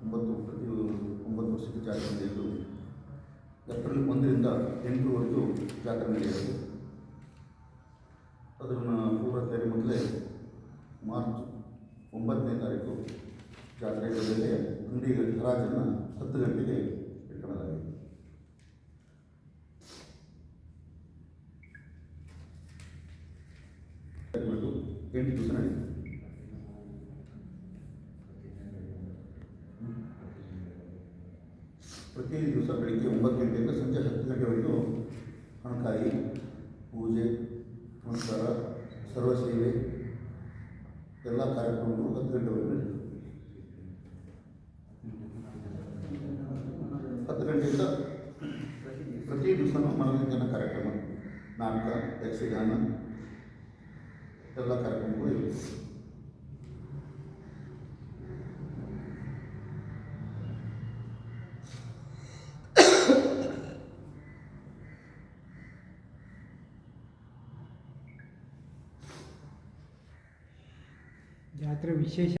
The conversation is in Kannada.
ಒಂಬತ್ತು ಪ್ರತಿ ಒಂಬತ್ತು ವರ್ಷಕ್ಕೆ ಜಾತ್ರೆ ನಡೆಯಿತು ಏಪ್ರಿಲ್ ಒಂದರಿಂದ ಎಂಟರವರೆಗೂ ಜಾತ್ರೆ ನಡೆಯೋದು ಅದನ್ನು ಪೂರ್ವ ತಯಾರಿ ಮೊದಲೇ ಮಾರ್ಚ್ ಒಂಬತ್ತನೇ ತಾರೀಕು ಜಾತ್ರೆ ಅಂಗಡಿ ಹರಾಜನ್ನು ಹತ್ತು ಗಂಟೆಗೆ ಎಂಟು ದಿವಸ ನಡೆಯುತ್ತೆ ಪ್ರತಿ ದಿವಸ ಬೆಳಿಗ್ಗೆ ಒಂಬತ್ತು ಗಂಟೆಯಿಂದ ಸಂಜೆ ಹತ್ತು ಗಂಟೆವರೆಗೂ ಹಣಕಾಯಿ ಪೂಜೆ, ನಮಸ್ಕಾರ, ಸರ್ವಸೇವೆ, ಎಲ್ಲ ಕಾರ್ಯಕ್ರಮಗಳು ಹತ್ತು ಗಂಟೆವರೆಗೂ ನಡೆಯುತ್ತೆ. ಹತ್ತು ಗಂಟೆಯಿಂದ ಪ್ರತಿ ದಿವಸನೂ ಮನೋರಂಜನಾ ಕಾರ್ಯಕ್ರಮ, ನಾಟಕ ಯಕ್ಷಗಾನ ಎಲ್ಲ ಕಾರ್ಯಕ್ರಮಗಳು ಇರುತ್ತೆ ಜಾತ್ರೆ ವಿಶೇಷ